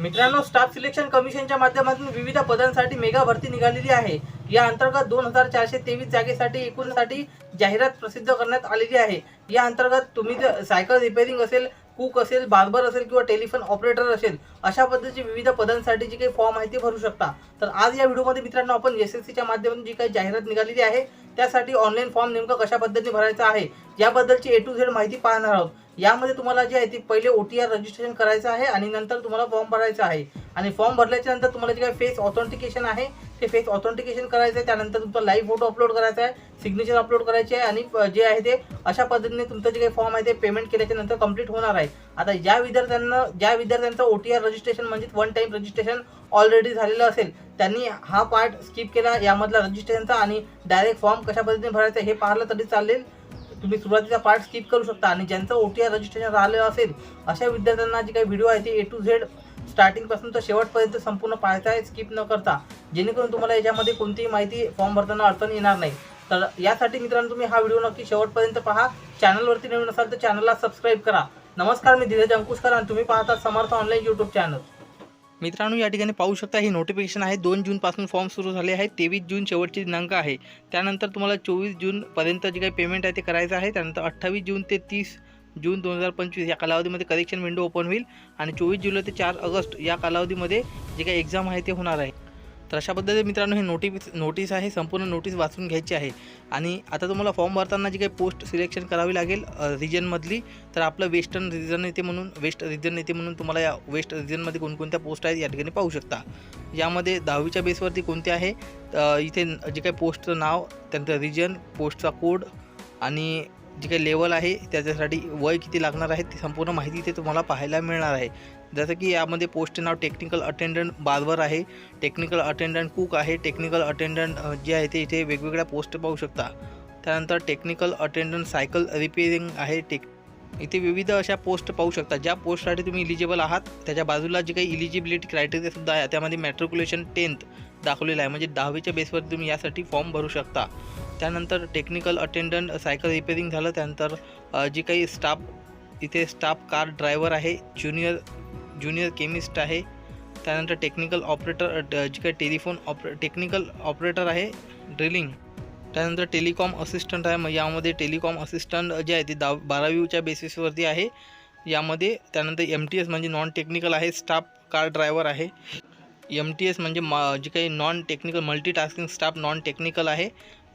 मित्रांनो staff selection कमिशनच्या माध्यमातून विविध पदांसाठी मेगा भरती निघालेली आहे. या अंतर्गत दोन हजार चारशे तेवीस जागेसाठी एकूणसाठी जाहिरात प्रसिद्ध करण्यात आलेली आहे. या अंतर्गत तुम्ही जर सायकल रिपेअरिंग असेल कुक असेल बार्बर असेल किंवा टेलिफोन ऑपरेटर असेल अशा पद्धतीचे विविध पदांसाठी जी काही फॉर्म आहे ते भरू शकता. तर आज या व्हिडिओमध्ये मित्रांनो आपण एस एस सीच्या माध्यमातून जी काही जाहिरात निघालेली आहे त्यासाठी ऑनलाईन फॉर्म नेमकं कशा पद्धतीने भरायचा आहे याबद्दलची ए टू झेड माहिती पाहणार आहोत. यामध्ये तुम्हाला जे आहे ते पहिले ओ टी आर रजिस्ट्रेशन करायचं आहे आणि नंतर तुम्हाला फॉर्म भरायचा आहे. आणि फॉर्म भरल्याच्या नंतर तुम्हाला जे काही फेस ऑथेंटिकेशन आहे ते फेस ऑथेंटिकेशन करायचं आहे त्यानंतर तुमचा लाईव्ह फोटो अपलोड करायचा आहे सिग्नेचर अपलोड करायचे आहे आणि जे आहे ते अशा पद्धतीने तुमचं जे काही फॉर्म आहे ते पेमेंट केल्याच्यानंतर कंप्लीट होणार आहे. आता ज्या विद्यार्थ्यांना ज्या विद्यार्थ्यांचं ओ टी आर रजिस्ट्रेशन म्हणजे वन टाईम रजिस्ट्रेशन ऑलरेडी झालेलं असेल त्यांनी हा पार्ट स्किप केला यामधला रजिस्ट्रेशनचा आणि डायरेक्ट फॉर्म कशा पद्धतीने भरायचा हे पाहिलं तरी चालेल. तुम्ही सुरुवातीचा पार्ट स्किप करू शकता. आणि ज्यांचं ओ टी आर रजिस्ट्रेशन राहिलं असेल अशा विद्यार्थ्यांना जे काही व्हिडिओ आहे ते ए टू झेड स्टार्टिंगपासून तर शेवटपर्यंत संपूर्ण पाहायचा आहे स्किप न करता. जेणेकरून तुम्हाला याच्यामध्ये कोणतीही माहिती फॉर्म भरताना अडचण येणार नाही. तर यासाठी मित्रांनो तुम्ही हा व्हिडिओ नक्की शेवटपर्यंत पहा. चॅनलवरती नवीन असाल तर चॅनलला सबस्क्राईब करा. नमस्कार मी धीरज अंकुशकर आणि तुम्ही पाहता समर्थ ऑनलाईन यूट्यूब चॅनल मित्रांनो या ठिकाणी पाहू शकता ही नोटिफिकेशन आहे. दोन जूनपासून फॉर्म सुरू झाले आहे. तेवीस जून शेवटची दिनांक आहे. त्यानंतर तुम्हाला चोवीस जूनपर्यंत जे काही पेमेंट आहे ते करायचं आहे. त्यानंतर अठ्ठावीस जून ते तीस जून दोन हजार पंचवीस या कालावधीमध्ये करेक्शन विंडो ओपन होईल आणि चोवीस जुलै ते चार ऑगस्ट या कालावधीमध्ये जे काही एक्झाम आहे ते होणार आहे. तर अशा पद्धतीने मित्रांनो हे नोटिस नोटीस आहे संपूर्ण नोटीस वाचून घ्यायची आहे. आणि आता तुम्हाला फॉर्म भरताना जी काही पोस्ट सिलेक्शन करावी लागेल रिजनमधली तर आपलं वेस्टर्न रिजन येते म्हणून वेस्ट रिजन येते म्हणून तुम्हाला या वेस्ट रिजनमध्ये कोणकोणत्या पोस्ट आहेत या ठिकाणी पाहू शकता. यामध्ये दहावीच्या बेसवरती कोणते आहे? इथे जे काही पोस्टचं नाव त्यानंतर रिजन पोस्टचा कोड आणि जे काही लेवल आहे त्याच्यासाठी वय किती लागणार आहे ती संपूर्ण माहिती इथे तुम्हाला पाहायला मिळणार आहे. जसं की यामध्ये पोस्ट नाव टेक्निकल अटेंडंट बार्बर आहे. टेक्निकल अटेंडंट कुक आहे. टेक्निकल अटेंडंट जे आहे ते इथे वेगवेगळ्या पोस्ट पाहू शकता. त्यानंतर टेक्निकल अटेंडंट सायकल रिपेअरिंग आहे. टेक इथे विविध अशा पोस्ट पाहू शकता. ज्या पोस्टसाठी तुम्ही इलिजिबल आहात त्याच्या बाजूला जे काही इलिजिबिलिटी क्रायटेरियासुद्धा आहे त्यामध्ये मॅट्रिक्युलेशन टेन्थ दाखवलेला आहे. म्हणजे दहावीच्या बेसवर तुम्ही यासाठी फॉर्म भरू शकता. त्यानंतर टेक्निकल अटेंडंट सायकल रिपेअरिंग झालं. त्यानंतर जी काही स्टाफ इथे स्टाफ कार ड्रायव्हर आहे ज्युनियर ज्युनियर केमिस्ट आहे. त्यानंतर टेक्निकल ऑपरेटर जी काही टेलिफोन ऑपरे टेक्निकल ऑपरेटर आहे ड्रिलिंग त्यानंतर टेलिकॉम असिस्टंट आहे. मग यामध्ये टेलिकॉम असिस्टंट जे आहे ते दहा बारावीच्या बेसिसवरती आहे. यामध्ये त्यानंतर एम टी एस म्हणजे नॉन टेक्निकल आहे स्टाफ कार ड्रायव्हर आहे. एम टी एस म्हणजे मा जी काही non technical multitasking staff non technical आहे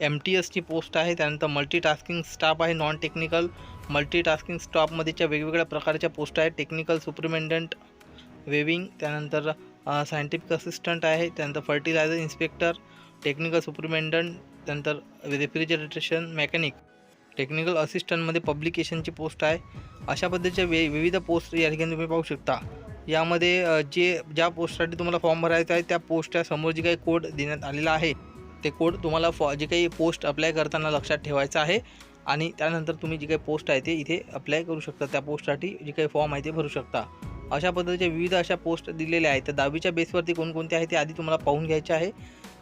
एम टी एसची पोस्ट आहे त्यानंतर मल्टीटास्किंग स्टाफ आहे नॉन टेक्निकल मल्टीटास्किंग स्टाफमध्येच्या वेगवेगळ्या प्रकारच्या पोस्ट आहेत. टेक्निकल सुपरिमेंडंट वेविंग त्यानंतर सायंटिफिक असिस्टंट आहे त्यानंतर फर्टिलायझर इन्स्पेक्टर टेक्निकल सुपरिमेंडंट त्यानंतर रेफ्रिजरेटेशन मेकॅनिक टेक्निकल असिस्टंटमध्ये पब्लिकेशनची पोस्ट आहे. अशा पद्धतीच्या वे विविध पोस्ट या ठिकाणी तुम्ही पाहू शकता. यामध्ये जे ज्या पोस्टसाठी तुम्हाला फॉर्म भरायचा आहे त्या पोस्टच्या समोर जे काही कोड देण्यात आलेला आहे ते कोड तुम्हाला फॉ जे काही पोस्ट अप्लाय करताना लक्षात ठेवायचं आहे आणि त्यानंतर तुम्ही जी काही पोस्ट आहे ते इथे अप्लाय करू शकता त्या पोस्टसाठी जे काही फॉर्म आहे ते भरू शकता. अशा पद्धतीच्या विविध अशा पोस्ट दिलेल्या आहेत. तर दहावीच्या बेसवरती कोणकोणते आहे ते आधी तुम्हाला पाहून घ्यायचे आहे.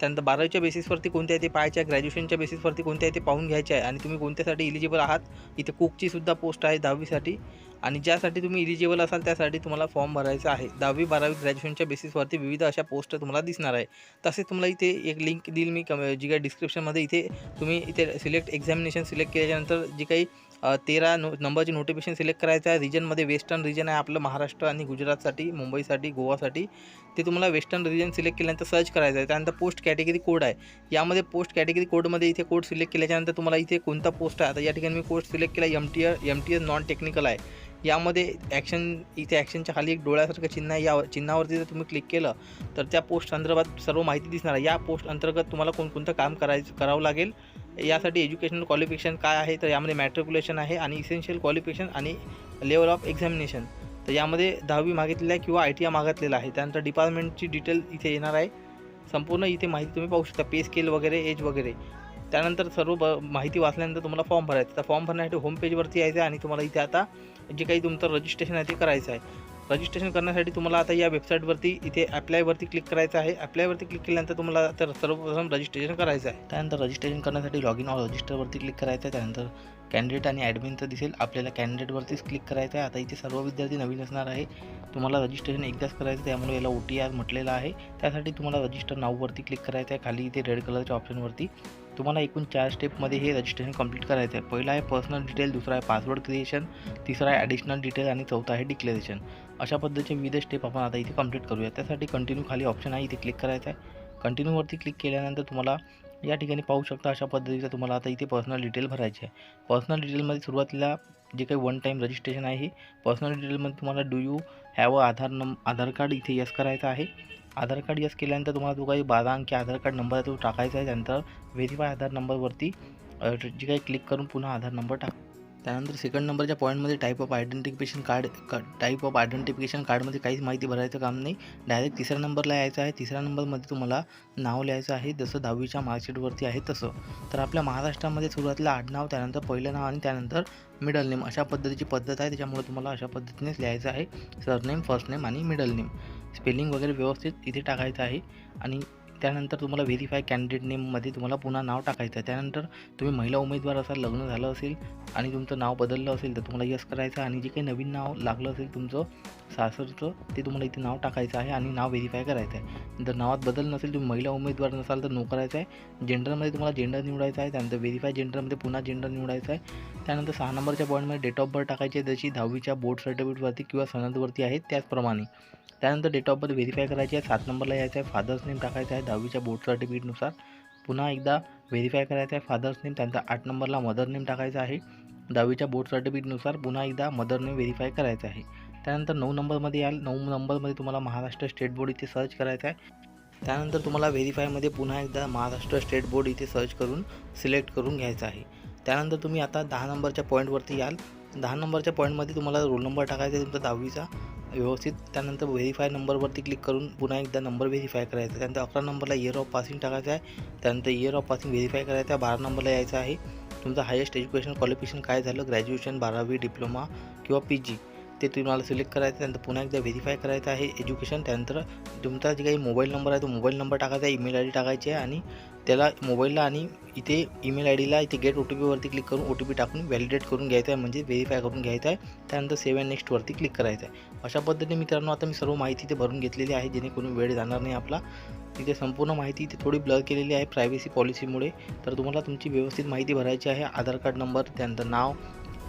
त्यानंतर बारावीच्या बेसिसवरती कोणत्या आहे ते पाहायचे आहे ग्रॅज्युएशनच्या बेसिसवरती कोणत्या आहे ते पाहून घ्यायचे आहे आणि तुम्ही कोणत्यासाठी इलिजिबल आहात इथे कुकची सुद्धा पोस्ट आहे दहावीसाठी. आणि ज्यासाठी तुम्ही इलिजिबल असाल त्यासाठी तुम्हाला फॉर्म भरायचा आहे. दहावी बारावी ग्रॅज्युएशनच्या बेसिसवरती विविध अशा पोस्ट तुम्हाला दिसणार आहे. तसेच तुम्हाला इथे एक लिंक देईल मी कम जी काही डिस्क्रिप्शनमध्ये इथे तुम्ही इथे सिलेक्ट एक्झामिनेशन सिलेक्ट केल्याच्यानंतर जी काही तेरा नो नंबरची नोटिफिकेशन सिलेक्ट करायचं आहे. रिजनमध्ये वेस्टर्न रिजन आहे आपलं महाराष्ट्र आणि गुजरातसाठी मुंबईसाठी गोवासाठी. ते तुम्हाला वेस्टर्न रिजन सिलेक्ट केल्यानंतर सर्च करायचं आहे. त्यानंतर पोस्ट कॅटेगरी कोड आहे. यामध्ये पोस्ट कॅटेगरी कोडमध्ये इथे कोड सिलेक्ट केल्याच्यानंतर तुम्हाला इथे कोणता पोस्ट आहे? आता या ठिकाणी मी पोस्ट सिलेक्ट केला M T M T S non technical आहे. यामध्ये ॲक्शन इथे ॲक्शनच्या खाली एक डोळ्यासारखं चिन्ह आहे. या चिन्हावरती जर तुम्ही क्लिक केलं तर त्या पोस्ट संदर्भात सर्व माहिती दिसणार आहे. या पोस्ट अंतर्गत तुम्हाला कोणकोणतं काम करायचं करावं लागेल? यासाठी एज्युकेशनल क्वालिफिकेशन काय आहे? तर यामध्ये मॅट्रिक्युलेशन आहे आणि इसेन्शियल क्वालिफिकेशन आणि लेवल ऑफ एक्झामिनेशन तर यामध्ये दहावी मागितलेलं आहे किंवा आय टी आय मागितलेलं आहे. त्यानंतर डिपार्टमेंटची डिटेल इथे येणार आहे. संपूर्ण इथे माहिती तुम्ही पाहू शकता. पे स्केल वगैरे एज वगैरे. त्यानंतर सर्व ब माहिती वाचल्यानंतर तुम्हाला फॉर्म भरायचा तर फॉर्म भरण्यासाठी होम पेजवरती यायचं आहे आणि तुम्हाला इथे आता जे काही तुमचं रजिस्ट्रेशन आहे ते करायचं आहे. रजिस्ट्रेशन करण्यासाठी तुम्हाला आता या वेबसाईटवरती इथे अप्लायवरती क्लिक करायचं आहे. अप्लायवरती क्लिक केल्यानंतर तुम्हाला तर सर्वप्रथम रजिस्ट्रेशन करायचं आहे. त्यानंतर रजिस्ट्रेशन करण्यासाठी लॉग इन रजिस्टरवरती क्लिक करायचं आहे. त्यानंतर कॅन्डिडेट आणि ॲडमिनचं दिसेल. आपल्याला कॅन्डिडेटवरतीच क्लिक करायचं आहे. आता इथे सर्व विद्यार्थी नवीन असणार आहे. तुम्हाला रजिस्ट्रेशन एकदाच करायचं आहे, त्यामुळे याला ओ टी आर म्हटलेलं आहे. त्यासाठी तुम्हाला रजिस्टर नाववरती क्लिक करायचं आहे. खाली इथे रेड कलरच्या ऑप्शनवरती तुम्हाला एकूण चार स्टेपमध्ये हे रजिस्ट्रेशन कंप्लीट करायचं आहे पहिला आहे पर्सनल डिटेल दुसरा आहे पासवर्ड क्रिएशन तिसरा आहे ॲडिशनल डिटेल आणि चौथा आहे डिक्लेरेशन अशा पद्धतीचे विविध स्टेप आपण आता इथे कंप्लीट करूया. त्यासाठी कंटिन्यू खाली ऑप्शन आहे इथे क्लिक करायचं आहे कंटिन्यूवरती क्लिक केल्यानंतर तुम्हाला या ठिकाणी पाहू शकता अशा पद्धतीचं तुम्हाला आता इथे पर्सनल डिटेल भरायचे आहे. पर्सनल डिटेलमध्ये सुरुवातीला जे काही वन टाईम रजिस्ट्रेशन आहे हे पर्सनल डिटेलमध्ये तुम्हाला do you have a Aadhaar number Aadhaar card इथे यस करायचं आहे. आधार कार्ड यस केल्यानंतर तुम्हाला जो काही बारा अंकी आधार कार्ड नंबर आहे तो टाकायचा आहे. त्यानंतर व्हेरीफाय आधार नंबरवरती जी काही क्लिक करून पुन्हा आधार नंबर टाक. त्यानंतर सेकंड नंबरच्या पॉईंटमध्ये type of identification card type of identification कार्डमध्ये काहीच माहिती भरायचं काम नाही. डायरेक्ट तिसऱ्या नंबरला यायचं आहे. तिसऱ्या नंबरमध्ये तुम्हाला नाव लिहायचं आहे. जसं दहावीच्या मार्कशीटवरती आहे तसं. तर आपल्या महाराष्ट्रामध्ये सुरुवातीला आडनाव त्यानंतर पहिलं नाव आणि त्यानंतर मिडल नेम अशा पद्धतीची पद्धत आहे. त्याच्यामुळे तुम्हाला अशा पद्धतीनेच लिहायचं आहे. सरनेम फर्स्ट नेम आणि मिडल नेम स्पेलिंग वगैरे व्यवस्थित इथे टाकायचं आहे. आणि त्यानंतर तुम्हाला व्हेरीफाय कॅन्डिडेट नेममध्ये तुम्हाला पुन्हा नाव टाकायचं आहे. त्यानंतर तुम्ही महिला उमेदवार असाल लग्न झालं असेल आणि तुमचं नाव बदललं असेल तर तुम्हाला यस करायचं आणि जे काही नवीन नाव लागलं असेल तुमचं सासरचं ते तुम्हाला इथे नाव टाकायचं आहे आणि नाव व्हेरीफाय करायचं आहे. जर नावात बदल नसेल तुम्ही महिला उमेदवार नसाल तर नो करायचं आहे. जेंडरमध्ये तुम्हाला जेंडर निवडायचं आहे. त्यानंतर व्हेरीफाय जेंडरमध्ये पुन्हा जेंडर निवडायचं आहे. त्यानंतर सहा नंबरच्या पॉईंटमध्ये डेट ऑफ बर्थ टाकायची आहे. जशी दहावीच्या बोर्ड सर्टिफिकेटवरती किंवा सनदवरती आहे त्याचप्रमाणे. त्यानंतर डेट ऑफ बर्थ व्हेरीफाय करायची आहे. सात नंबरला यायचं आहे. फादर्स नेम टाकायचं आहे. दहावीच्या बोर्ड सर्टिफिकेटनुसार पुन्हा एकदा व्हेरीफाय करायचं आहे. फादर्स नेम त्यानंतर आठ नंबरला मदर नेम टाकायचं आहे. दहावीच्या बोर्ड सर्टिफिकेटनुसार पुन्हा एकदा मदर नेम व्हेरीफाय करायचं आहे. त्यानंतर नऊ नंबरमध्ये याल. नऊ नंबरमध्ये तुम्हाला महाराष्ट्र स्टेट बोर्ड इथे सर्च करायचं आहे. त्यानंतर तुम्हाला व्हेरीफायमध्ये पुन्हा एकदा महाराष्ट्र स्टेट बोर्ड इथे सर्च करून सिलेक्ट करून घ्यायचं आहे. त्यानंतर तुम्ही आता दहा नंबरच्या पॉईंटवरती याल. दहा नंबरच्या पॉईंटमध्ये तुम्हाला रोल नंबर टाकायचा आहे तुमचा दहावीचा. व्यवस्थित. त्यानंतर व्हेरीफाय नंबरवरती क्लिक करून पुन्हा एकदा नंबर व्हेरीफाय करायचा आहे. त्यानंतर अकरा नंबरला इयर ऑफ पासिंग टाकायचं आहे. त्यानंतर इयर ऑफ पासिंग व्हेरीफाय करायचं आहे. बारा नंबरला यायचं आहे. तुमचं हायेस्ट एज्युकेशन क्वालिफिकेशन काय झालं? ग्रॅज्युएशन बारावी डिप्लोमा किंवा पी जी ते तुम्हाला सिलेक्ट करायचं त्यानंतर पुन्हा एकदा व्हेरीफाय करायचं आहे. एज्युकेशन त्यानंतर तुमचा जे काही मोबाईल नंबर आहे तो मोबाईल नंबर टाकायचा आहे. ईमेल आय डी टाकायची आहे आणि त्याला मोबाईलला आणि इथे ईमेल आय डीला इथे गेट ओ टी पीवरती क्लिक करून ओ टी पी टाकून व्हॅलिडेट करून घ्यायचं आहे म्हणजे व्हेरीफाय करून घ्यायचं आहे. त्यानंतर सेव्ह अँड नेक्स्टवरती क्लिक करायचं आहे. अशा पद्धतीने मित्रांनो आता मी सर्व माहिती इथे भरून घेतलेली आहे जेणेकरून वेळ जाणार नाही आपला. इथे संपूर्ण माहिती इथे थोडी ब्लर केलेली आहे प्रायव्हसी पॉलिसीमुळे तर तुम्हाला तुमची व्यवस्थित माहिती भरायची आहे. आधार कार्ड नंबर त्यानंतर नाव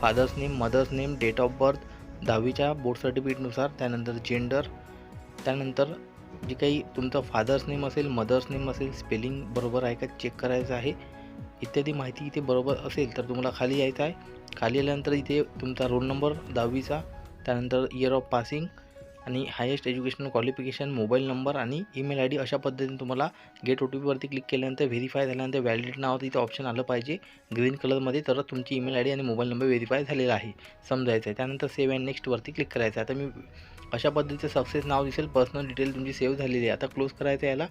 father's name mother's name date of birth दहावीच्या बोर्ड सर्टिफिकेटनुसार त्यानंतर जेंडर त्यानंतर जे काही तुमचं फादर्स नेम असेल मदर्स नेम असेल स्पेलिंग बरोबर आहे का चेक करायचं आहे. इत्यादी माहिती इथे बरोबर असेल तर तुम्हाला खाली यायचं आहे. खाली आल्यानंतर इथे तुमचा रोल नंबर दहावीचा त्यानंतर इयर ऑफ पासिंग आणि highest educational qualification mobile number आणि ईमेल आय डी अशा पद्धतीने तुम्हाला गेट ओ टी पीवरती क्लिक केल्यानंतर व्हेरीफाय झाल्यानंतर व्हॅलिडेट नावाचं इथे ऑप्शन आलं पाहिजे. ग्रीन कलरमध्ये तरच तुमची ईमेल आय डी आणि मोबाईल नंबर व्हेरीफाय झालेला आहे. समजायचं आहे. त्यानंतर सेव्ह अँड नेक्स्टवरती क्लिक करायचं आहे. आता मी अशा पद्धतीचं सक्सेस नाव दिसेल. पर्सनल डिटेल तुमची सेव्ह झालेली आहे. आता क्लोज करायचं आहे याला.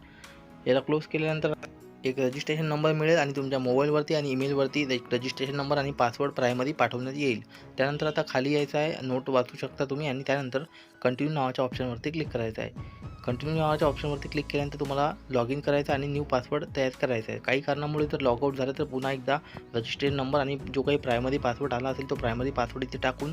याला क्लोज केल्यानंतर एक रजिस्ट्रेशन नंबर मिळेल आणि तुमच्या मोबाईलवरती आणि ईमेलवरती रजिस्ट्रेशन नंबर आणि पासवर्ड प्रायमरी पाठवण्यात येईल. त्यानंतर आता खाली यायचं आहे. नोट वाचू शकता तुम्ही आणि त्यानंतर कंटिन्यू नावाच्या ऑप्शनवरती क्लिक करायचं आहे. कंटिन्यू नावाच्या ऑप्शनवरती क्लिक केल्यानंतर तुम्हाला लॉग इन करायचं आणि न्यू पासवर्ड तयार करायचा आहे. काही कारणामुळे जर लॉगआउट झालं तर पुन्हा एकदा रजिस्ट्रेशन नंबर आणि जो काही प्रायमरी पासवर्ड आला असेल तो प्रायमरी पासवर्ड इथे टाकून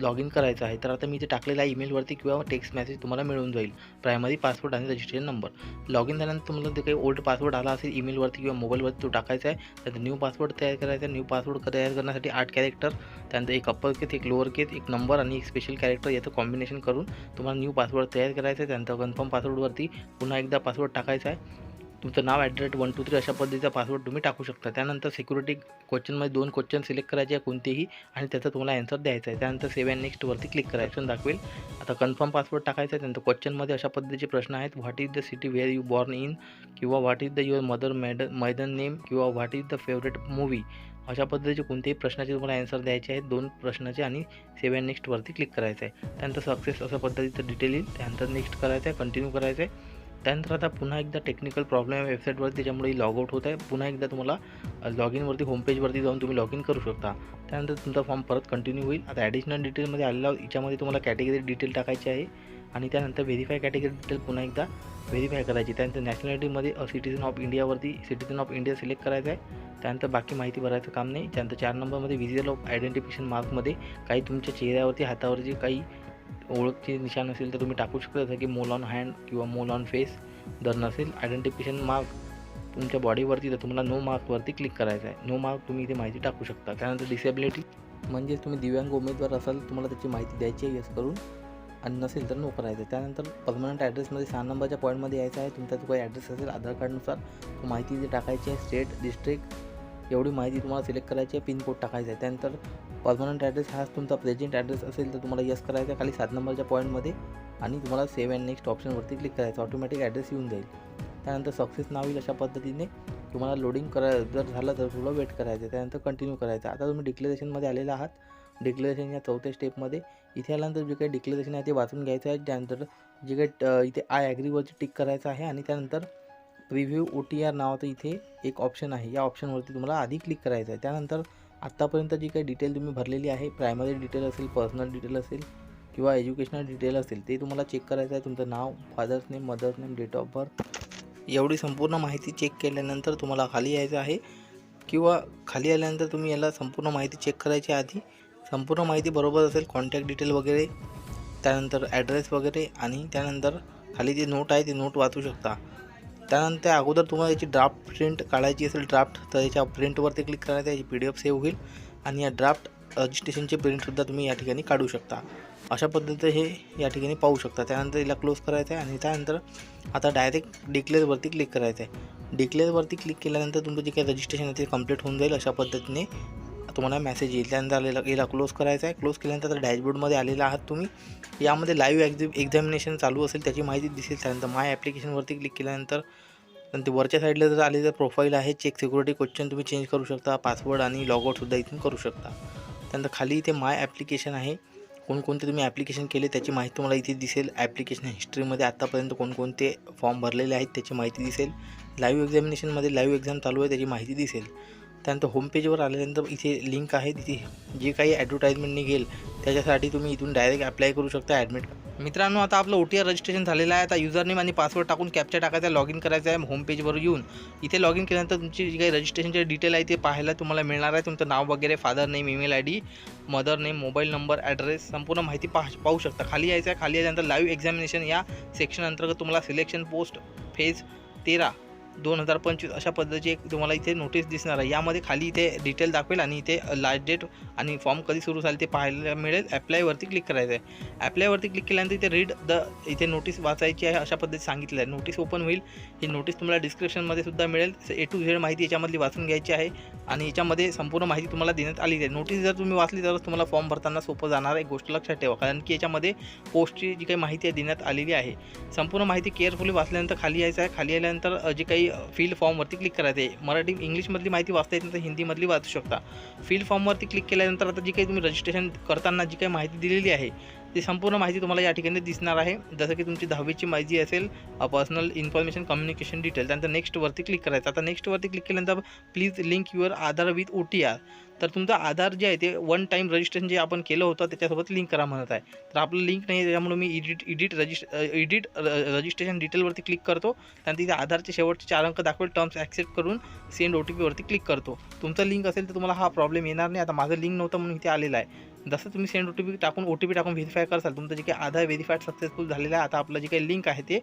लॉग इन करायचं आहे तर आता मी इथे टाकलेल्या ईमेलवरती किंवा टेक्स्ट मेसेज तुम्हाला मिळून जाईल. प्रायमरी पासवर्ड आणि रजिस्ट्रेशन नंबर लॉग इन झाल्यानंतर तुम्हाला जे काही ओल्ड पासवर्ड आला असेल ईमेलवरती किंवा मोबाईलवरती तो टाकायचा आहे. त्यानंतर न्यू पासवर्ड तयार करायचा न्यू पासवर्ड तयार करण्यासाठी आठ कॅरेक्टर त्यानंतर एक अप्पर केस एक लोअर केस एक नंबर आणि एक स्पेशल कॅरेक्टर याचं कॉम्बिनेशन करून तुम्हाला न्यू पासवर्ड तयार करायचा आहे. त्यानंतर कन्फर्म पासवर्डवरती पुन्हा एकदा पासवर्ड टाकायचा आहे. तुमचं नाव at the rate one two three अशा पद्धतीचा पासवर्ड तुम्ही टाकू शकता. त्यानंतर सिक्युरिटी क्वेश्चनमध्ये दोन क्वेश्चन सिलेक्ट करायचे आहे कोणतेही आणि त्याचा तुम्हाला ॲन्सर द्यायचा आहे. त्यानंतर सेव्ह अँड नेक्स्टवरती क्लिक करायचं दाखवेल. आता कन्फर्म पासवर्ड टाकायचा आहे. त्यानंतर क्वेश्चनमध्ये अशा पद्धतीचे प्रश्न आहेत. What is the city where you born in किंवा what is the your mother mad maiden name किंवा what is the favourite movie अशा पद्धतीचे कोणत्याही प्रश्नाचे तुम्हाला ॲन्सर द्यायचे आहेत. दोन प्रश्नाचे आणि सेव्ह अँड नेक्स्टवरती क्लिक करायचं आहे. त्यानंतर सक्सेस अशा पद्धतीचं डिटेल येईल. त्यानंतर नेक्स्ट करायचं आहे. कंटिन्यू करायचं आहे. त्यानंतर आता पुन्हा एकदा टेक्निकल प्रॉब्लेम आहे वेबसाईटवरती त्याच्यामुळे लॉग आउट होत आहे पुन्हा एकदा तुम्हाला लॉग इनवरती होमपेजवरती जाऊन तुम्ही लॉग इन करू शकता. त्यानंतर तुमचा फॉर्म परत कंटिन्यू होईल. आता ॲडिशनल डिटेलमध्ये आलेला याच्यामध्ये तुम्हाला कॅटेगरी डिटेल टाकायची आहे आणि त्यानंतर व्हेरीफाय कॅटेगरी डिटेल पुन्हा एकदा व्हेरीफाय करायची. त्यानंतर नॅशनॅलिटीमध्ये सिटिझन ऑफ इंडियावरती सिटिझन ऑफ इंडिया सिलेक्ट करायचं आहे. त्यानंतर बाकी माहिती भरायचं काम नाही. त्यानंतर चार नंबरमध्ये व्हिज्युअल ऑफ आयडेंटिफिकेशन मार्कमध्ये काही तुमच्या चेहऱ्यावरती हातावरती काही ओळखचे निशाण असेल तर तुम्ही टाकू शकता जसं की मोल ऑन हँड किंवा मोल ऑन फेस जर नसेल आयडेंटिफिकेशन मार्क तुमच्या बॉडीवरती तर तुम्हाला नो मार्कवरती क्लिक करायचं आहे नो मार्क तुम्ही इथे माहिती टाकू शकता. त्यानंतर डिसेबिलिटी म्हणजेच तुम्ही दिव्यांग उमेदवार असाल तुम्हाला त्याची माहिती द्यायची आहे यस करून. आणि नसेल तर नो करायचं आहे त्यानंतर परमनंट ॲड्रेसमध्ये सहा नंबरच्या पॉईंटमध्ये यायचं आहे. तुमचा जो काही ॲड्रेस असेल आधार कार्डनुसार तो माहिती इथे टाकायची आहे. स्टेट डिस्ट्रिक्ट एवढी माहिती तुम्हाला सिलेक्ट करायची आहे पिनकोड टाकायचा आहे. त्यानंतर परमनंट ॲड्रेस हाच तुमचा प्रेझेंट ॲड्रेस असेल तर तुम्हाला यस करायचं आहे खाली सात नंबरच्या पॉईंटमध्ये आणि तुम्हाला सेव्ह अँड नेक्स्ट ऑप्शनवरती क्लिक करायचं ऑटोमॅटिक ॲड्रेस येऊन जाईल. त्यानंतर सक्सेस नाव येईल अशा पद्धतीने. तुम्हाला लोडिंग करा जर झालं तर थोडं वेट करायचं आहे. त्यानंतर कंटिन्यू करायचं आता तुम्ही डिक्लेरेशनमध्ये आलेला आहात. डिक्लेरेशन या चौथ्या स्टेपमध्ये इथे आल्यानंतर जे काही डिक्लेरेशन आहे ते वाचून घ्यायचं आहे. त्यानंतर जे काही इथे आय ॲग्रीवरती टिक करायचं आहे. आणि त्यानंतर प्रिव्ह्यू ओ टी आर नावाचं इथे एक ऑप्शन आहे. या ऑप्शनवरती तुम्हाला आधी क्लिक करायचं आहे. त्यानंतर आत्तापर्यंत जी काही डिटेल तुम्ही भरलेली आहे प्रायमरी डिटेल असेल पर्सनल डिटेल असेल किंवा एज्युकेशनल डिटेल असेल ते तुम्हाला चेक करायचं आहे. तुमचं नाव father's name mother's name date of birth एवढी संपूर्ण माहिती चेक केल्यानंतर तुम्हाला खाली यायचं आहे. किंवा खाली आल्यानंतर तुम्ही याला संपूर्ण माहिती चेक करायची आधी संपूर्ण माहिती बरोबर असेल कॉन्टॅक्ट डिटेल वगैरे त्यानंतर ॲड्रेस वगैरे आणि त्यानंतर खाली जे नोट आहे ते नोट वाचू शकता. त्यानंतर अगोदर तुम्हाला याची ड्राफ्ट प्रिंट काढायची असेल ड्राफ्ट तर याच्या प्रिंटवरती क्लिक करायचं याची पी डी एफ सेव्ह होईल. आणि या ड्राफ्ट रजिस्ट्रेशनचे प्रिंटसुद्धा तुम्ही या ठिकाणी काढू शकता. अशा पद्धतीचं हे या ठिकाणी पाहू शकता. त्यानंतर याला क्लोज करायचं आहे आणि त्यानंतर आता डायरेक्ट डिक्लेअरवरती क्लिक करायचं आहे. डिक्लेअरवरती क्लिक केल्यानंतर तुमचं जे काही रजिस्ट्रेशन आहे ते कंप्लीट होऊन जाईल अशा पद्धतीने. तुम्हाला मेसेज येईल. त्यानंतर याला याला क्लोज करायचा आहे. क्लोज केल्यानंतर डॅशबोर्डमध्ये आलेला आहात तुम्ही. यामध्ये लाईव्ह एक्झि एक्झामिनेशन चालू असेल त्याची माहिती दिसेल. त्यानंतर माय ॲप्लिकेशनवरती क्लिक केल्यानंतर नंतर वरच्या साईडला जर आले तर प्रोफाईल आहे. चेक सिक्युरिटी क्वेश्चन तुम्ही चेंज करू शकता. पासवर्ड आणि लॉगआउटसुद्धा इथून करू शकता. त्यानंतर खाली इथे माय ॲप्लिकेशन आहे. कोणकोणते तुम्ही ॲप्लिकेशन केले त्याची माहिती तुम्हाला इथे दिसेल. ॲप्लिकेशन हिस्ट्रीमध्ये आत्तापर्यंत कोणकोणते फॉर्म भरलेले आहेत त्याची माहिती दिसेल. लाईव्ह एक्झामिनेशनमध्ये लाईव्ह एक्झाम चालू आहे त्याची माहिती दिसेल. त्यानंतर होम पेजवर आल्यानंतर इथे लिंक आहे. तिथे जे काही ॲडव्हर्टाईजमेंट निघेल त्याच्यासाठी तुम्ही इथून डायरेक्ट अप्लाय करू शकता ॲडमिट मित्रांनो आता आपलं ओ टी आर रजिस्ट्रेशन झालेलं आहे. आता युजरनेम आणि पासवर्ड टाकून कॅप्चा टाकायचा लॉग इन करायचं आहे होम पेजवर येऊन. इथे लॉग इन केल्यानंतर तुमची जी काही रजिस्ट्रेशनचे डिटेल आहे ते पाहायला तुम्हाला मिळणार आहे. तुमचं नाव वगैरे father name email I D mother name mobile number address संपूर्ण माहिती पाह पाहू शकता. खाली यायचं आहे. खाली यायच्यानंतर लाईव्ह एक्झामिनेशन या सेक्शन अंतर्गत तुम्हाला सिलेक्शन पोस्ट फेज तेरा. दोन हजार पंचवीस अशा पद्धतीची एक तुम्हाला इथे नोटीस दिसणार आहे. यामध्ये खाली इथे डिटेल दाखवेल आणि इथे लास्ट डेट आणि फॉर्म कधी सुरू झाले ते पाहायला मिळेल. ॲप्लायवरती क्लिक करायचं आहे. ॲप्लायवरती क्लिक केल्यानंतर इथे रीड द इथे नोटीस वाचायची आहे अशा पद्धतीत सांगितलं आहे. नोटीस ओपन होईल. ही नोटीस तुम्हाला डिस्क्रिप्शनमध्ये सुद्धा मिळेल. ए टू झेड माहिती याच्यामधली वाचून घ्यायची आहे आणि याच्यामध्ये संपूर्ण माहिती तुम्हाला देण्यात आली आहे. नोटीस जर तुम्ही वाचली तरच तुम्हाला फॉर्म भरताना सोपं जाणार आहे. गोष्ट लक्षात ठेवा. कारण की याच्यामध्ये पोस्टची जी काही माहिती आहे देण्यात आलेली आहे. संपूर्ण माहिती केअरफुली वाचल्यानंतर खाली यायचं आहे. खाली आल्यानंतर जी जे काही फील्ड फॉर्मवरती क्लिक करायचं. आहे मराठी इंग्लिशमधली माहिती वाचता येत नाही तर हिंदीमधली वाचू शकता. फील्ड फॉर्मवरती क्लिक केल्यानंतर आता जी काही तुम्ही रजिस्ट्रेशन करताना जी काही माहिती दिलेली आहे ती संपूर्ण माहिती तुम्हाला या ठिकाणी दिसणार आहे. जसं की तुमची दहावीची माहिती असेल पर्सनल इन्फॉर्मेशन कम्युनिकेशन डिटेल त्यानंतर नेक्स्टवरती क्लिक करायचं. आता नेक्स्टवरती क्लिक केल्यानंतर please link your Aadhaar with O T R तर तुमचं आधार जे आहे ते वन टाईम रजिस्ट्रेशन जे आपण केलं होतं त्याच्यासोबत लिंक करा म्हणत आहे. तर आपलं लिंक नाही आहे त्याच्यामुळे मी इडिट इडिट रजिस्ट इडिट रजिस्ट्रेशन डिटेलवरती क्लिक करतो. त्यानंतर तिथे आधारचे शेवटचे चार अंक दाखवेल टर्म्स ॲक्सेप्ट करून सेंड ओ टी पीवरती क्लिक करतो. तुमचं लिंक असेल तर तुम्हाला हा प्रॉब्लेम येणार नाही. आता माझं लिंक नव्हतं म्हणून इथे आलेलं आहे. जसं तुम्ही सेंड ओ टी पी टाकून ओ टी पी टाकून व्हेरीफाय करसाल तुमचं जे काही आधार व्हेरीफाईड सक्सेसफुल झालेलं आहे आता आपलं जे काही लिंक आहे ते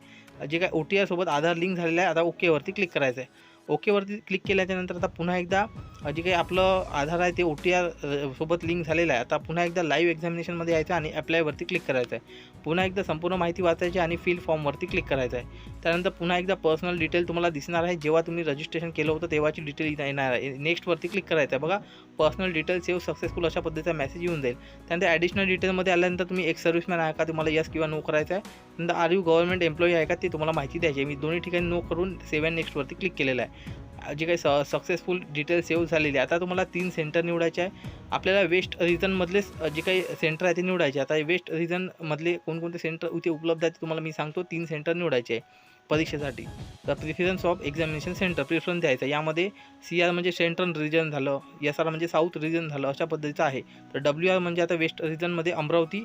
जे काही ओ टी आयसोबत आधार लिंक झालेलं आहे आता ओकेवरती क्लिक करायचं आहे ओकेवरती क्लिक केल्याच्यानंतर आता पुन्हा एकदा जे काही आपलं आधार आहे ते ओ टी आर सोबत लिंक झालेलं आहे. आता पुन्हा एकदा लाईव्ह एक्झामिनेशनमध्ये यायचं आणि अप्लायवरती क्लिक करायचं आहे. पुन्हा एकदा संपूर्ण माहिती वाचायची आणि फील फॉर्मवरती क्लिक करायचं आहे. त्यानंतर पुन्हा एकदा पर्सनल डिटेल तुम्हाला दिसणार आहे. जेव्हा तुम्ही रजिस्ट्रेशन केलं होतं तेव्हाची डिटेल इथं येणार आहे. नेक्स्टवरती क्लिक करायचं आहे. बघा पर्सनल डिटेल सेव्ह सक्सेसफुल अशा पद्धतीचा मेसेज येऊन जाईल. त्यानंतर ॲडिशनल डिटेलमध्ये आल्यानंतर तुम्ही एक सर्व्हिसमॅन आहे का? तुम्हाला यस किंवा नो करायचं आहे. नंतर आर यू गव्हर्नमेंट एम्प्लॉई आहे का? ते तुम्हाला माहिती द्यायची आहे. मी दोन्ही ठिकाणी नो करून सेवन नेक्स्टवरती क्लिक केलेलं आहे. जे काही स सक्सेसफुल डिटेल सेव्ह झालेली आहे. आता तुम्हाला तीन सेंटर निवडायचे आहे. आपल्याला वेस्ट रिजनमधलेच जे काही सेंटर आहे ते निवडायचे आता वेस्ट रिजनमधले कोणकोणते सेंटर इथे उपलब्ध आहेत ते तुम्हाला मी सांगतो. तीन सेंटर निवडायचे आहे. परीक्षेसाठी. तर preference of examination centre preference द्यायचं. यामध्ये सी आर म्हणजे सेंट्रल रिजन झालं एस आर म्हणजे साऊथ रिजन झालं अशा पद्धतीचं आहे. तर डब्ल्यू आर म्हणजे आता वेस्ट रिजनमध्ये अमरावती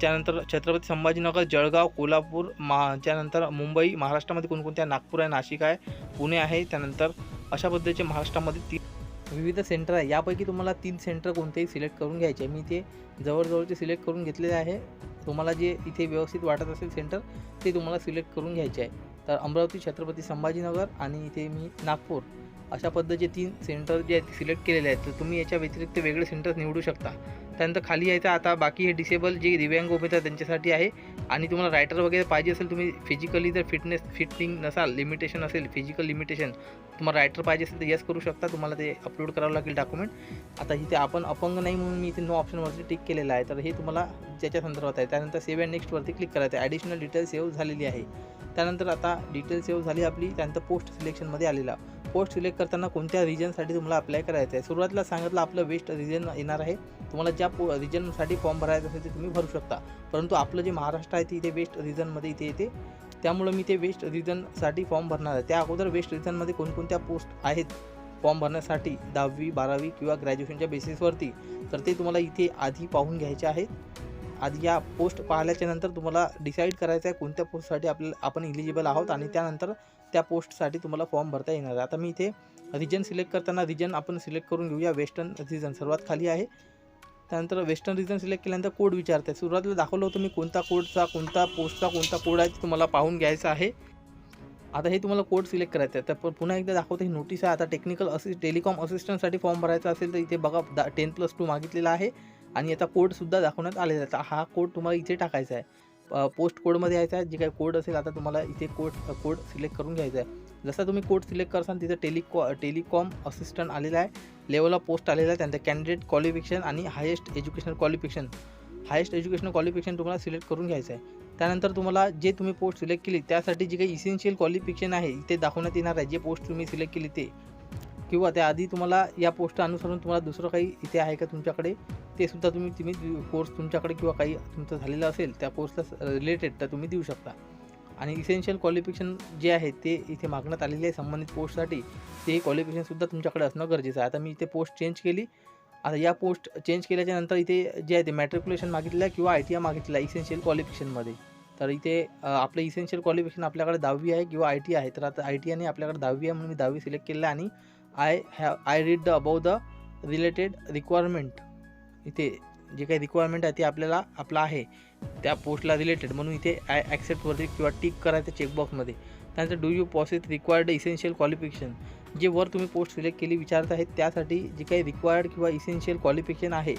त्यानंतर छत्रपती संभाजीनगर जळगाव कोल्हापूर मा त्यानंतर मुंबई महाराष्ट्रामध्ये कोणकोणत्या? नागपूर आहे नाशिक आहे पुणे आहे त्यानंतर अशा पद्धतीचे महाराष्ट्रामध्ये ती विविध सेंटर आहे. यापैकी तुम्हाला तीन सेंटर कोणतेही सिलेक्ट करून घ्यायचे. आहे मी ते जवळजवळचे सिलेक्ट करून घेतलेले आहे. तुम्हाला जे इथे व्यवस्थित वाटत असेल सेंटर ते तुम्हाला सिलेक्ट करून घ्यायचे आहे. तर अमरावती छत्रपती संभाजीनगर आणि इथे मी नागपूर. अशा पद्धतीचे तीन सेंटर जे आहेत सिलेक्ट केलेले आहेत. तर तुम्ही याच्या व्यतिरिक्त वेगळे सेंटर्स निवडू शकता. त्यानंतर खाली यायचं आता बाकी हे डिसेबल जे दिव्यांग उमेदवार त्यांच्यासाठी आहे. आणि तुम्हाला रायटर वगैरे पाहिजे असेल तुम्ही फिजिकली जर फिटनेस फिटिंग नसाल लिमिटेशन असेल फिजिकल लिमिटेशन तुम्हाला रायटर पाहिजे असेल तर यस करू शकता. तुम्हाला ते अपलोड करावं लागेल डॉक्युमेंट आता इथे आपण अपंग नाही म्हणून मी इथे नो ऑप्शनवरती टिक केलेलं आहे. तर हे तुम्हाला ज्याच्या संदर्भात आहे. त्यानंतर सेव्ह अँड नेक्स्टवरती क्लिक करायचं आहे. ॲडिशनल डिटेल सेव्ह झालेली आहे. त्यानंतर आता डिटेल सेव्ह झाली आपली. त्यानंतर पोस्ट सिलेक्शनमध्ये आलेला. पोस्ट सिलेक्ट करताना कोणत्या रिजनसाठी तुम्हाला अप्लाय करायचं आहे सुरुवातीला सांगितलं आपलं वेस्ट रिजन येणार आहे. तुम्हाला ज्या पो रिजनसाठी फॉर्म भरायचा असेल ते तुम्ही भरू शकता. परंतु आपलं जे महाराष्ट्र आहे ते इथे वेस्ट रिजनमध्ये इथे येते. त्यामुळं मी ते वेस्ट रिजनसाठी फॉर्म भरणार आहे. त्या अगोदर वेस्ट रिजनमध्ये कोणकोणत्या पोस्ट आहेत फॉर्म भरण्यासाठी? दहावी बारावी किंवा ग्रॅज्युएशनच्या बेसिसवरती तर ते तुम्हाला इथे आधी पाहून घ्यायचे आहेत. आधी या पोस्ट पाहिल्याच्यानंतर तुम्हाला डिसाईड करायचं आहे कोणत्या पोस्टसाठी आपल्याला आपण इलिजिबल आहोत आणि त्यानंतर त्या पोस्टसाठी तुम्हाला फॉर्म भरता येणार आहे. आता मी इथे रिजन सिलेक्ट करताना रिजन आपण सिलेक्ट करून घेऊया. वेस्टर्न रिजन सर्वात खाली आहे. त्यानंतर वेस्टर्न रिजन सिलेक्ट केल्यानंतर कोड विचारते सुरुवातीला दाखवलं होतं मी कोणता कोडचा कोणता पोस्टचा कोणता कोड आहे ते तुम्हाला पाहून घ्यायचा आहे. आता हे तुम्हाला कोड सिलेक्ट करायचं आहे. तर पुन्हा एकदा दाखवतो ही नोटीस आहे. आता टेक्निकल असि टेलिकॉम असिस्टंटसाठी फॉर्म भरायचा असेल तर इथे बघा दा टेन प्लस टू मागितलेला आहे. आणि याचा कोडसुद्धा दाखवण्यात आलेला आहे. हा कोड तुम्हाला इथे टाकायचा आहे. पोस्ट कोडमध्ये यायचा आहे. जे काही कोड असेल आता तुम्हाला इथे कोड कोड सिलेक्ट करून घ्यायचा आहे. जसा तुम्ही कोड सिलेक्ट करसाल तिथं टेलिकॉ टेलिकॉम असिस्टंट आलेला आहे. लेवल ऑफ पोस्ट आलेला आहे. त्यांचं कॅन्डिडेट क्वालिफिकेशन आणि highest educational qualification highest educational qualification तुम्हाला सिलेक्ट करून घ्यायचं आहे. त्यानंतर तुम्हाला जे तुम्ही पोस्ट सिलेक्ट केली त्यासाठी जे काही इसेन्शियल क्वालिफिकेशन आहे ते दाखवण्यात येणार आहे. जे पोस्ट तुम्ही सिलेक्ट केली ते. किंवा त्याआधी तुम्हाला या पोस्ट अनुसरून तुम्हाला दुसरं काही इथे आहे का तुमच्याकडे? ते सुद्धा तुम्ही तुम्ही कोर्स तुमच्याकडे किंवा काही तुमचं झालेलं असेल त्या कोर्सला रिलेटेड तर तुम्ही देऊ शकता. आणि इसेन्शियल क्वालिफिकेशन जे आहे ते इथे मागण्यात आलेले आहे संबंधित पोस्टसाठी ते क्वालिफिकेशनसुद्धा तुमच्याकडे असणं गरजेचं आहे. आता मी इथे पोस्ट चेंज केली. आता या पोस्ट चेंज केल्याच्यानंतर इथे जे आहे ते मॅट्रिक्युलेशन मागितलं आहे किंवा आय टी आय मागितलं आहे इसेन्शियल क्वालिफिकेशनमध्ये तर इथे आपलं इसेन्शियल क्वालिफिकेशन आपल्याकडे दहावी आहे किंवा आय टी आहे. तर आता आय टी आयने आपल्याकडे दहावी आहे म्हणून मी दहावी सिलेक्ट केलं आहे आणि I have I read the above the related requirement इथे जे काही रिक्वायरमेंट आहे ते आपल्याला आपलं आहे. त्या पोस्टला रिलेटेड म्हणून इथे आय ॲक्सेप्टवरती किंवा टिक करायचं चेकबॉक्समध्ये त्यानंतर do you possess required essential qualification जे वर तुम्ही पोस्ट सिलेक्ट केली विचारत आहेत त्यासाठी जे काही रिक्वायर्ड किंवा इसेन्शियल क्वालिफिकेशन आहे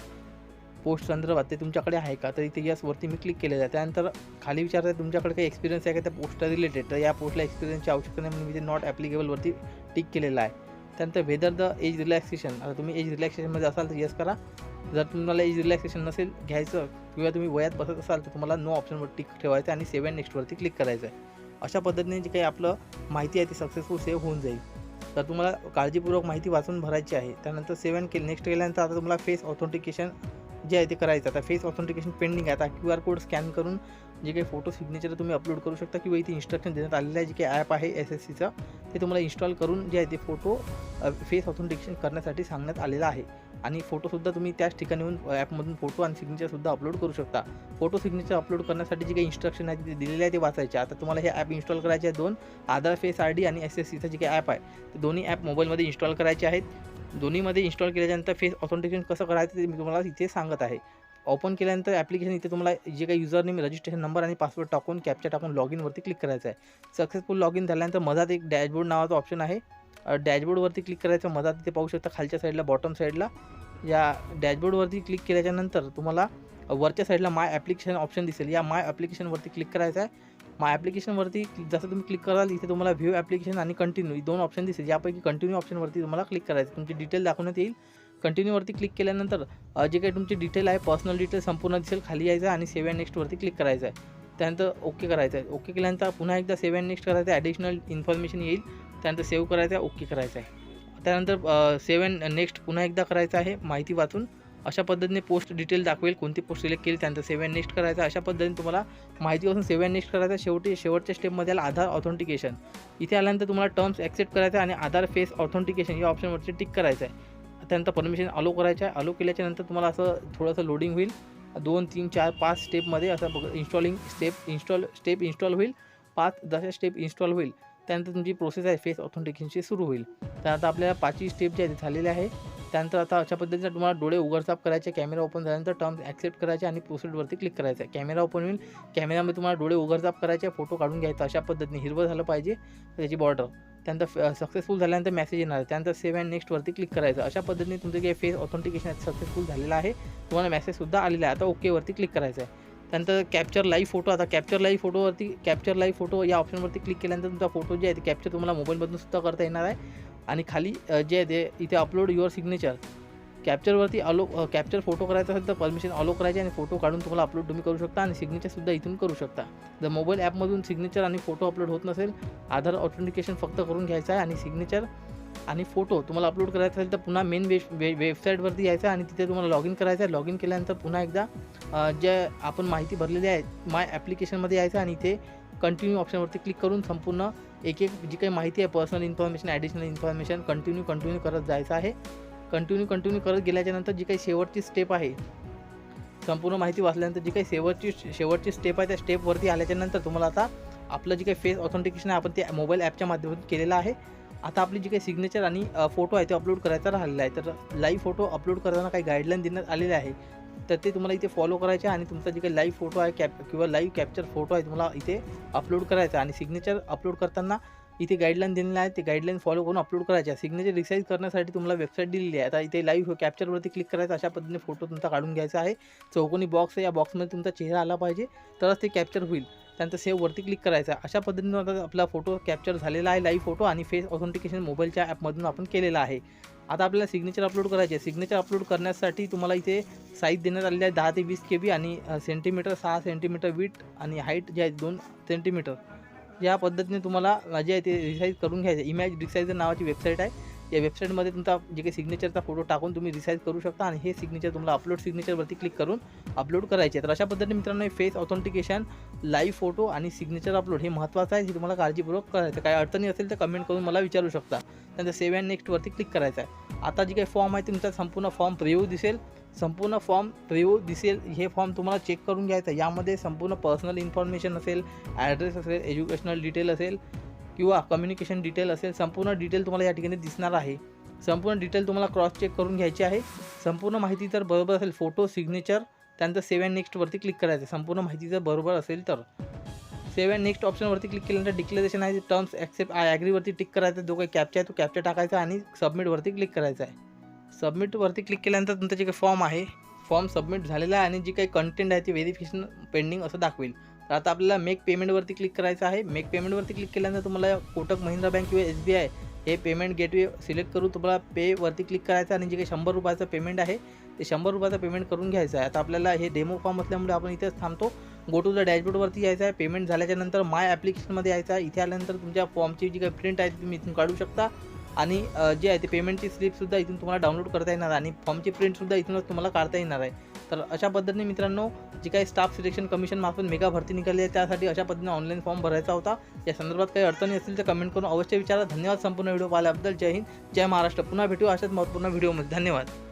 पोस्ट संदर्भात ते तुमच्याकडे आहे का? तर इथे यसवरती मी क्लिक केलेलं आहे. त्यानंतर खाली विचारत आहे तुमच्याकडे काही एक्सपिरियन्स आहे का? त्या पोस्टला रिलेटेड तर या पोस्टला एक्सपिरियन्सची आवश्यकता नाही म्हणून मी ते नॉट ॲप्लिकेबलवरती टिक केलेलं आहे. त्यानंतर वेदर द एज रिलॅक्सेशन. आता तुम्ही एज रिलॅक्सेशनमध्ये असाल तर यस करा. जर तुम्हाला एज रिलॅक्सेशन नसेल घ्यायचं किंवा तुम्ही वयात बसत असाल तर तुम्हाला नो ऑप्शनवर टिक ठेवायचं आणि सेव्ह नेक्स्टवरती क्लिक करायचं आहे. अशा पद्धतीने जे काही आपलं माहिती आहे ती सक्सेसफुल सेव्ह होऊन जाईल. तर तुम्हाला काळजीपूर्वक माहिती वाचून भरायची आहे. त्यानंतर सेव्ह अँड नेक्स्ट केल्यानंतर आता तुम्हाला फेस ऑथेंटिकेशन जे आहे ते करायचं आता फेस ऑथेंटिकेशन पेंडिंग आहे. आता क्यू आर कोड स्कॅन करून जे काही फोटो सिग्नेचर तुम्ही अपलोड करू शकता किंवा इथे इन्स्ट्रक्शन देण्यात आलेलं आहे जे काही ॲप आहे एस एस सीचं ते तुम्हाला इन्स्टॉल करून जे आहे ते फोटो फेस ऑथेंटिकेशन करण्यासाठी सांगण्यात आलेलं आहे. आणि फोटोसुद्धा तुम्ही त्याच ठिकाणी येऊन ॲपमधून फोटो आणि सिग्नेचरसुद्धा अपलोड करू शकता. फोटो सिग्नेचर अपलोड करण्यासाठी जे काही इन्स्ट्रक्शन आहे ते दिलेले आहे ते वाचायचे. आता तुम्हाला हे ॲप इन्स्टॉल करायचे आहे दोन आधार फेस आय डी आणि एस एस सीचं जे काही ॲप आहे ते दोन्ही ॲप मोबाईलमध्ये इन्स्टॉल करायचे आहेत. दोन्हीमध्ये इन्स्टॉल केल्यानंतर फेस ऑथेंटिकेशन कसं करायचं ते मी तुम्हाला इथे सांगत आहे. ओपन केल्यानंतर ॲप्लिकेशन इथे तुम्हाला जे काही युजर नेम रजिस्ट्रेशन नंबर आणि पासवर्ड टाकून कॅप्चर टाकून लॉग इनवरती क्लिक करायचं आहे. सक्सेसफुल लॉग इन झाल्यानंतर मधात एक डॅशबोर्ड नावाचा ऑप्शन आहे. डॅशबोर्डवरती क्लिक करायचं मधात तिथे पाहू शकता खालच्या साईडला बॉटम साईडला या डॅशबोर्डवरती क्लिक केल्याच्यानंतर तुम्हाला वरच्या साईडला माय ॲप्लिकेशन ऑप्शन दिसेल. या माय ॲप्लिकेशनवरती क्लिक करायचं आहे. माय ॲप्लिकेशनवरती जसं तुम्ही क्लिक कराल इथे तुम्हाला व्ह्यू ॲप्लिकेशन आणि कंटिन्यू दोन ऑप्शन दिसेल. यापैकी कंटिन्यू ऑप्शनवरती तुम्हाला क्लिक करायचं तुमची डिटेल दाखवण्यात येईल. कंटिन्यूवरती क्लिक केल्यानंतर जे काही तुमची डिटेल आहे पर्सनल डिटेल संपूर्ण दिसेल खाली यायचं आहे आणि सेव्ह अँड नेक्स्टवरती क्लिक करायचं आहे. त्यानंतर ओके करायचं आहे. ओके केल्यानंतर पुन्हा एकदा सेव्ह अँड नेक्स्ट करायचं आहे. ॲडिशनल इन्फॉर्मेशन येईल. त्यानंतर सेव्ह करायचं आहे. ओके करायचं आहे. त्यानंतर सेव्ह अँड नेक्स्ट पुन्हा एकदा करायचं आहे. माहिती वाचून अशा पद्धतीने पोस्ट डिटेल दाखवेल. कोणती पोस्ट सिलेक्ट केली त्यानंतर सेव्ह अँड नेक्स्ट करायचं अशा पद्धतीने तुम्हाला माहिती असून सेव्ह अँड नेक्स्ट करायचं शेवटी शेवटच्या स्टेपमध्ये आला आधार ऑथेंटिकेशन इथे आल्यानंतर तुम्हाला टर्म्स ॲक्सेप्ट करायचं आहे आणि आधार फेस ऑथेंटिकेशन या ऑप्शनवरती टिक करायचं आहे. त्यानंतर परमिशन अलो करायचं आहे अलो केल्याच्यानंतर तुम्हाला असं थोडंसं लोडिंग होईल. दोन तीन चार पाच स्टेपमध्ये असं बघ installing step install step install होईल. पाच दशा स्टेप इन्स्टॉल होईल. त्यानंतर तुमची प्रोसेस आहे फेस ऑथेंटिकेशनची सुरू होईल. तर आता आपल्याला पाचवी स्टेप जे आहे ते आहे. त्यानंतर आता अशा पद्धतीने तुम्हाला डोळे उघडसाप करायचे कॅमेरा ओपन झाल्यानंतर टर्म्स ॲक्सेप्ट करायचे आणि प्रोसेसवरती क्लिक करायचं. आहे कॅमेरा ओपन होईल कॅमेरामध्ये तुम्हाला डोळे उघडसाप करायचे फोटो काढून घ्यायचा. अशा पद्धतीने हिरवं झालं पाहिजे त्याची बॉर्डर त्यानंतर सक्सेसफुल झाल्यानंतर मेसेज येणार आहे. त्यानंतर सेव्ह अँड नेक्स्टवरती क्लिक करायचं. अशा पद्धतीने तुमचं जे फेस ऑथेंटिकेशन सक्सेसफुल झालेलं आहे. तुम्हाला मेसेजसुद्धा आलेला आहे. आता ओकेवरती क्लिक करायचं आहे त्यानंतर कॅप्चर लाईव्ह फोटो आता कॅप्चर लाईव्ह फोटोवरती कॅप्चर लाईव्ह फोटो या ऑप्शनवरती क्लिक केल्यानंतर तुमचा फोटो जे आहे ते कॅप्चर तुम्हाला मोबाईलमधून सुद्धा करता येणार आहे. आणि खाली जे आहे ते इथे अपलोड युअर सिग्नेचर कॅप्चरवरती अलो कॅप्चर फोटो करायचा असेल तर परमिशन अलो करायची आणि फोटो काढून तुम्हाला अपलोड तुम्ही करू शकता आणि सिग्नेचरसुद्धा इथून करू शकता. जर मोबाईल ॲपमधून सिग्नेचर आणि फोटो अपलोड होत नसेल आधार ऑथेंटिकेशन फक्त करून घ्यायचं आहे आणि सिग्नेचर आणि फोटो तुम्हाला अपलोड करायचा असेल तर पुन्हा मेन वेब वे वेबसाईटवरती यायचं आणि तिथे तुम्हाला लॉग इन करायचं आहे. लॉग इन केल्यानंतर पुन्हा एकदा जे आपण माहिती भरलेली आहे माय ॲप्लिकेशनमध्ये यायचं आणि इथे कंटिन्यू ऑप्शनवरती क्लिक करून संपूर्ण एक एक जी काही माहिती आहे personal information additional information continue continue करत जायचं आहे. कंटिन्यू कंटिन्यू करत गेल्याच्यानंतर जी काही शेवटची स्टेप आहे संपूर्ण माहिती वाचल्यानंतर जी काही शेवटची शेवटची स्टेप आहे त्या स्टेपवरती आल्याच्यानंतर तुम्हाला आता आपलं जे काही फेस ऑथेंटिकेशन आहे आपण ते मोबाईल ॲपच्या माध्यमातून केलेलं आहे. आता आपली जी काही सिग्नेचर आणि फोटो आहे ते अपलोड करायचा राहिलेला आहे. तर लाईव्ह फोटो अपलोड करताना काही गाईडलाईन देण्यात आलेले आहे. तर ते तुम्हाला इथे फॉलो करायचे आणि तुमचा जे काही लाईव्ह फोटो आहे कॅप किंवा लाईव्ह कॅप्चर फोटो आहे तुम्हाला इथे अपलोड करायचा आणि सिग्नेचर अपलोड करताना इथे गाईडलाईन दिलेलं आहे ते गाईडलाईन फॉलो करून अपलोड करायचे. आहे सिग्नेचर रिसाईज करण्यासाठी तुम्हाला वेबसाईट दिलेली आहे. आता इथे लाईव्ह कॅप्चरवरती क्लिक करायचं अशा पद्धतीने फोटो तुमचा काढून घ्यायचा आहे. चौकोनी बॉक्स आहे या बॉक्समध्ये तुमचा चेहरा आला पाहिजे तरच ते कॅप्चर होईल. त्यानंतर सेव्हवरती क्लिक करायचा. अशा पद्धतीनं आता आपला फोटो कॅप्चर झालेला आहे लाईव्ह फोटो आणि फेस ऑथेंटिकेशन मोबाईलच्या ॲपमधून आपण केलेला आहे. आता आपल्याला सिग्नेचर अपलोड करायचे आहे. सिग्नेचर अपलोड करण्यासाठी तुम्हाला इथे साईज देण्यात आलेली आहे दहा ते वीस के बी आणि सेंटीमीटर सहा सेंटीमीटर वीट आणि हाईट जे आहे दोन सेंटीमीटर या पद्धतीने तुम्हाला जे आहे ते रिसाईज करून घ्यायचं. इमॅज रिसाईजर नावाची वेबसाईट आहे. या वेबसाईटमध्ये तुमचा जे काही सिग्नेचरचा फोटो टाकून तुम्ही रिसाईज करू शकता आणि हे सिग्नेचर तुम्हाला अपलोड सिग्नेचरवरती क्लिक करून अपलोड करायचे तर अशा पद्धतीने मित्रांनो फेस ऑथेंटिकेशन लाईव्ह फोटो आणि सिग्नेचर अपलोड हे महत्त्वाचं आहे. हे तुम्हाला काळजीपूर्वक करायचं काय अडचणी असेल तर कमेंट करून मला विचारू शकता. त्यानंतर सेव्ह अँड नेक्स्टवरती क्लिक करायचं आहे. आता जी काही फॉर्म आहे तुमचा संपूर्ण फॉर्म प्रिव्ह्यू दिसेल. संपूर्ण फॉर्म प्रिव्ह्यू दिसेल. हे फॉर्म तुम्हाला चेक करून घ्यायचं यामध्ये संपूर्ण पर्सनल इन्फॉर्मेशन असेल ॲड्रेस असेल एज्युकेशनल डिटेल असेल किंवा कम्युनिकेशन डिटेल असेल संपूर्ण डिटेल तुम्हाला या ठिकाणी दिसणार आहे. संपूर्ण डिटेल तुम्हाला क्रॉस चेक करून घ्यायची आहे. संपूर्ण माहिती जर बरोबर असेल फोटो सिग्नेचर त्यानंतर सेव्ह नेक्स्टवरती क्लिक करायचं संपूर्ण माहिती जर बरोबर असेल तर. सेव्ह अँड नेक्स्ट ऑप्शनवरती क्लिक केल्यानंतर डिक्लेरेशन आहे टर्म्स ॲक्सेप्ट आय ॲग्रीवरती टिक करायचं जो काही कॅप्चा आहे तो कॅप्चा टाकायचा आणि सबमिटवरती क्लिक करायचा आहे. सबमिटवरती क्लिक केल्यानंतर तुमचा जे काही फॉर्म आहे फॉर्म सबमिट झालेला आहे आणि जी काही कंटेंट आहे ती व्हेरिफिकेशन पेंडिंग असं दाखवेल. तर आता आपल्याला मेक पेमेंटवरती क्लिक करायचं आहे. मेक पेमेंटवरती क्लिक केल्यानंतर तुम्हाला कोटक महिंद्रा बँक किंवा एस बी आय हे पेमेंट गेटवे सिलेक्ट करून तुम्हाला पेवरती क्लिक करायचं आहे आणि जे काही शंभर रुपयाचं पेमेंट आहे ते शंभर रुपयाचं पेमेंट करून घ्यायचं आहे. आता आपल्याला हे डेमो फॉर्म असल्यामुळे आपण इथेच थांबतो. गो टू द डॅशबोर्डवरती यायचं आहे. पेमेंट झाल्याच्यानंतर माय ॲप्लिकेशनमध्ये यायचं आहे. इथे आल्यानंतर तुमच्या फॉर्मची जी काही प्रिंट आहे ती तुम्ही इथून काढू शकता. आणि जे आहे ते पेमेंटची स्लिपसुद्धा इथून तुम्हाला डाउनलोड करता येणार आहे आणि फॉर्मची प्रिंटसुद्धा इथूनच तुम्हाला काढता येणार आहे. तर अशा पद्धतीने मित्रांनो जी काही स्टाफ सिलेक्शन कमिशन मार्फत मेगा भरती निघाली आहे त्यासाठी अशा पद्धतीने ऑनलाईन फॉर्म भरायचा होता. या संदर्भात काही अडचणी असतील तर कमेंट करून अवश्य विचारा. धन्यवाद संपूर्ण व्हिडिओ पाहिल्याबद्दल. जय हिंद. जय महाराष्ट्र. पुन्हा भेटू अशाच महत्त्वपूर्ण व्हिडिओमध्ये धन्यवाद.